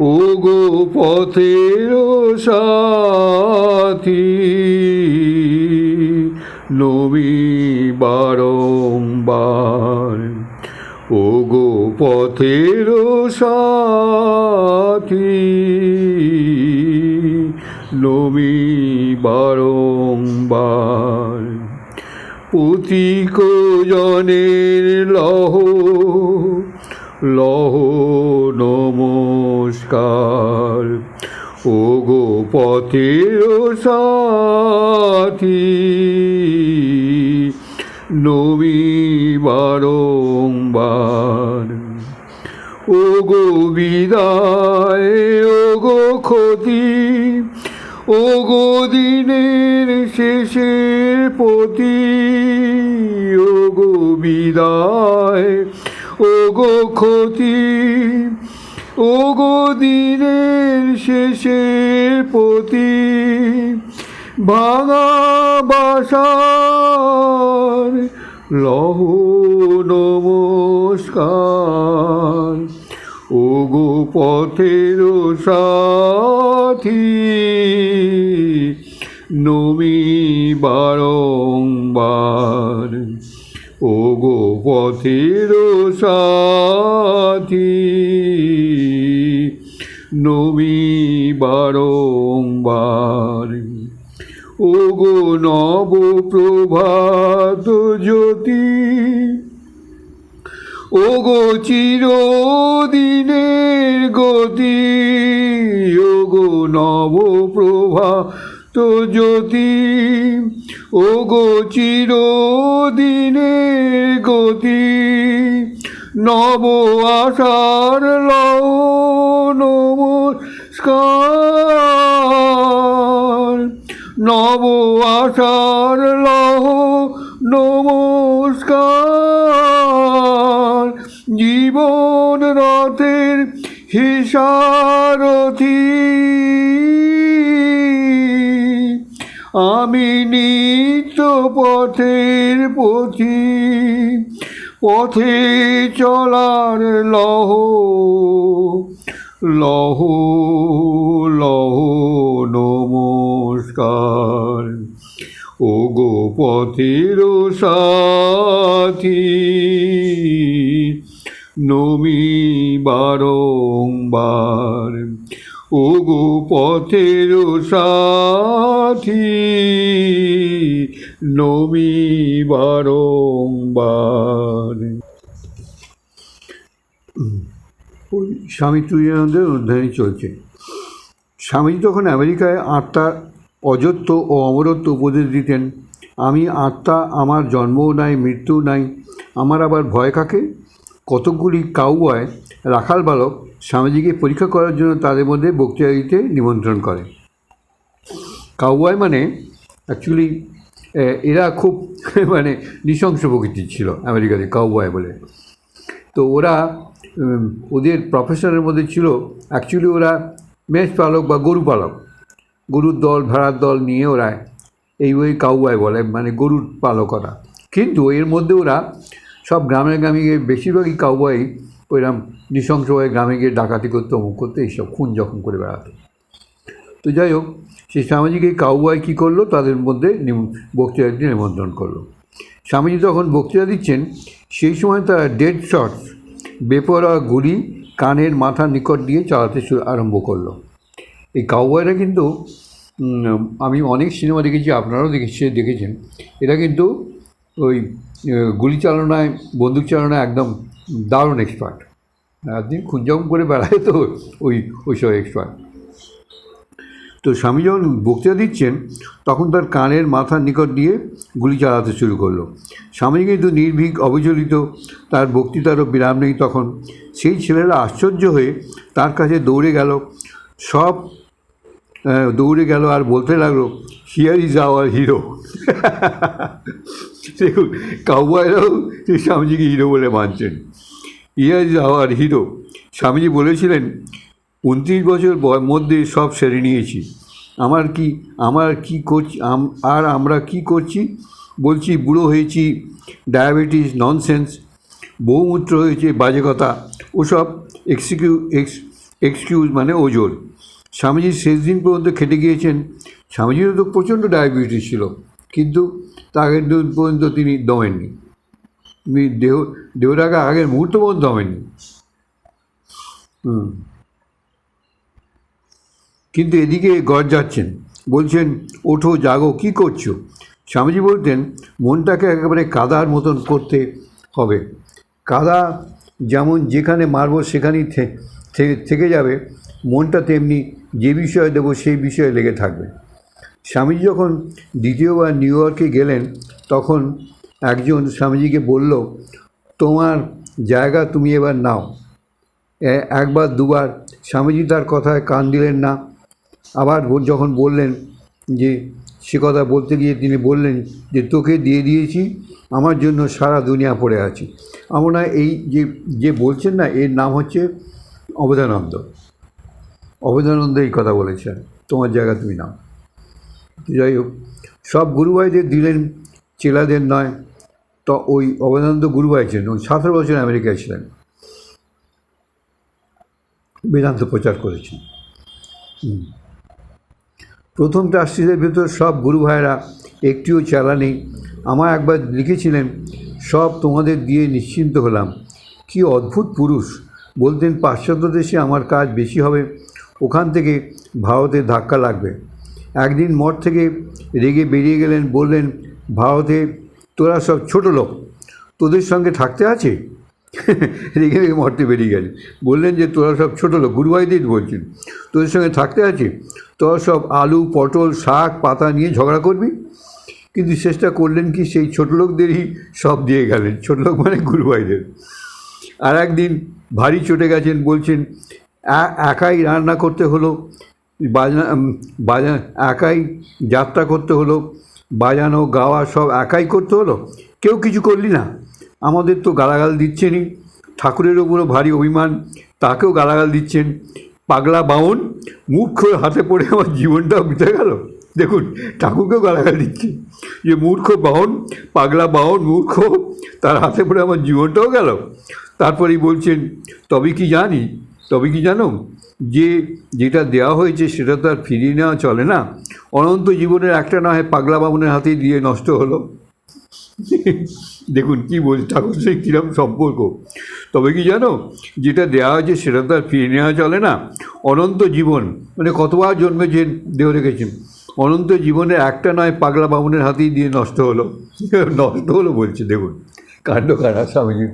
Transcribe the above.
ও গো পথের সাথী। নবী বারংবার ও গো পথের সাথী। নবী বারংবার পুতিক জনের লহ লহ নমস্কার। ও গো পথের সাথী, নবী বারংবার। ও গো বিদায় ও গো ক্ষতি ও গো দিনের শেষের পতি। ও গো বিদায় ও গো ক্ষতি ও গো দিনের শেষের পতি ভাঙা বাসার লহ নমস্কার। ও গো পথের সাথী, নমি বারংবার। ও গো পথের সাথী নমি বারংবার। ও গো নব প্রভাত জ্যোতি ও গো চিরদিনের গতি ও গো নব প্রভাত জ্যোতি ও গো চিরদিনের গতি, নব আশার লও নব আশার লহ নমস্কার। জীবন রথের হিসারথি। আমি নিত্য পথের পথি। পথে চলার লহ লহ পথের সাথী। নমি বারংবার ও গো পথের সাথী। নমি বারংবার। ওই স্বামী তুরানন্দের অধ্যয়ন চলছে। স্বামীজি তখন আমেরিকায় আত্মার অজত্ব ও অমরত্ব উপদেশ দিতেন। আমি আত্মা, আমার জন্মও নাই মৃত্যু নাই। আমার আবার ভয় কাকে? কতকগুলি কাউবয় রাখাল বালক স্বামীজিকে পরীক্ষা করার জন্য তাদের মধ্যে বক্তৃতা দিতে নিমন্ত্রণ করে। কাউবয় মানে অ্যাকচুয়ালি এরা খুব মানে নৃশংস প্রকৃতির ছিল আমেরিকাতে কাউবয় বলে। তো ওরা ওদের প্রফেশনের মধ্যে ছিল অ্যাকচুয়ালি ওরা মেষ পালক বা গরু পালক। গরুর দল, ভেড়ার দল নিয়ে ওরা এই ওই কাউবয় বলে মানে গরুর পালকরা কিন্তু এর মধ্যে ওরা সব গ্রামে গ্রামে গিয়ে বেশিরভাগই কাউবয় ওইরকম নৃশংসভাবে গ্রামে গিয়ে ডাকাতি করতে, অমুক করতে, এইসব খুন জখম করে বেড়াতো। তো যাই হোক, সেই স্বামীজিকে কাউবয় কী করল? তাদের মধ্যে বক্তৃতা দিতে নিমন্ত্রণ করল। স্বামীজি তখন বক্তৃতা দিচ্ছেন, সেই সময় তারা ডেড শটস বেপরা গুলি কানের মাথার নিকট দিয়ে চালাতে আরম্ভ করল। এই কাউবয়রা কিন্তু আমি অনেক সিনেমা দেখেছি, আপনারাও দেখেছি, দেখেছেন। এরা কিন্তু ওই গুলি চালনায়, বন্দুক চালনায় একদম দারুণ এক্সপার্ট একদিন খুঁজম করে বেড়ায় তো ওই ওই সব এক্সপার্ট তো স্বামী যখন বক্তৃতা দিচ্ছেন, তখন তার কানের মাথার নিকট দিয়ে গুলি চালাতে শুরু করল। স্বামী কিন্তু নির্ভীক, অবিচলিত, তার বক্তৃতারও বিরাম নেই তখন। সেই ছেলেরা আশ্চর্য হয়ে তার কাছে দৌড়ে গেল। সব দৌড়ে গেল আর বলতে লাগল হিয়ার ইজ আওয়ার হিরো দেখুন কাউবয়রাও স্বামীজিকে হিরো বলে মানছেন। Here is our hero Swamiji বলেছিলেন, উনত্রিশ বছর মধ্যে সব সেরে নিয়েছি। আমার কি আমার কি করছি আর আমরা কি করছি? বলছি, বুড়ো হয়েছি, ডায়াবেটিস ননসেন্স বহুমূত্র হয়েছে, বাজে কথা। ওসব এক্সিকিউ এক্স এক্সকিউজ মানে ওজোর। স্বামীজি শেষ দিন পর্যন্ত খেটে গিয়েছেন। স্বামীজিরও তো প্রচণ্ড ডায়াবেটিস ছিল, কিন্তু দিন পর্যন্ত তিনি দমেননি। দেহ দেহটাকে আগের মুহূর্ত পর্যন্ত দমেননি। হুম। কিন্তু এদিকে গড় যাচ্ছেন। বলছেন, ওঠো, জাগো, কি করছ? স্বামীজি বলতেন, মনটাকে একেবারে কাদার মতন করতে হবে। কাদা যেমন যেখানে মারবো সেখানেই থেকে যাবে। মনটা তেমনি যে বিষয়ে দেবো সেই বিষয়ে লেগে থাকবে। স্বামীজি যখন দ্বিতীয়বার নিউ ইয়র্কে গেলেন, তখন একজন স্বামীজিকে বলল, তোমার জায়গা তুমি এবার নাও। একবার দুবার স্বামীজি তার কথায় কান দিলেন না। আবার যখন বললেন যে, সে কথা বলতে গিয়ে তিনি বললেন যে, তোকে দিয়ে দিয়েছি, আমার জন্য সারা দুনিয়া পড়ে আছি। আমরা এই যে যে বলছেন না, এর নাম হচ্ছে অবদানন্দ অবদানন্দ এই কথা বলেছেন, তোমার জায়গা তুমি নাও। যাই হোক, সব গুরুভাইদের দিলেন, চেলাদের নয়, তো ওই অবদানন্দ গুরুভাই ছিলেন ওই সতেরো বছর আমেরিকায় ছিলেন। বেদান্ত প্রচার করেছেন। প্রথম ট্রাস্টিদের ভেতর সব গুরু ভাইয়েরা একটিও চালা নেই। আমার একবার লিখেছিলেন, সব তোমাদের দিয়ে নিশ্চিন্ত হলাম। কি অদ্ভুত পুরুষ। বলতেন, পাশ্চাত্য দেশে আমার কাজ বেশি হবে। ওখান থেকে ভারতে ধাক্কা লাগবে। একদিন মঠ থেকে রেগে বেরিয়ে গেলেন, বললেন, ভারতে তোরা সব ছোট লোক, তোদের সঙ্গে থাকতে আছে? রেগে রেগে মরতে বেরিয়ে গেলেন। বললেন যে, তোরা সব ছোটো লোক গুরুভাইদের বলছেন, তোদের সঙ্গে থাকতে আছে? তোরা সব আলু, পটল, শাক, পাতা নিয়ে ঝগড়া করবি? কিন্তু চেষ্টা করলেন কি, সেই ছোট লোকদেরই সব দিয়ে গেলেন। ছোট লোক মানে গুরুবাইদের আর একদিন ভারী চটে গেছেন, বলছেন "এ- একাই রান্না করতে হলো, বাজনা বাজা একাই যাত্রা করতে হলো, বাজানো, গাওয়া সব একাই করতে হলো? কেউ কিছু করলি না? আমাদের তো গালাগাল দিচ্ছেনই। ঠাকুরের ওপরও ভারী অভিমান, তাকেও গালাগাল দিচ্ছেন। পাগলা বাউন মূর্খ হাতে পড়ে আমার জীবনটাও বিতে গেল। দেখুন, ঠাকুরকেও গালাগাল দিচ্ছে। যে মূর্খ বাহন পাগলা বাহন মূর্খ, তার হাতে পড়ে আমার জীবনটাও গেল। তারপরেই বলছেন, তবে কি জানি তবে কি জানো, যে যেটা দেওয়া হয়েছে সেটা তো আর ফিরিয়ে নেওয়া চলে না। অনন্ত জীবনের একটা না হয় পাগলা বামুনের হাতেই দিয়ে নষ্ট হলো। দেখুন কি বলছে ঠাকুর সে কীরকম সম্পর্ক। তবে কি জানো, যেটা দেওয়া হয়েছে সেটা তো আর ফিরিয়ে নেওয়া চলে না। অনন্ত জীবন মানে কতবার জন্মে যে দেহ রেখেছেন, অনন্ত জীবনের একটা নয় পাগলা বামুনের হাতেই দিয়ে নষ্ট হলো। নষ্ট হলো বলছে, দেখুন। কাণ্ড কারা, স্বামীজি।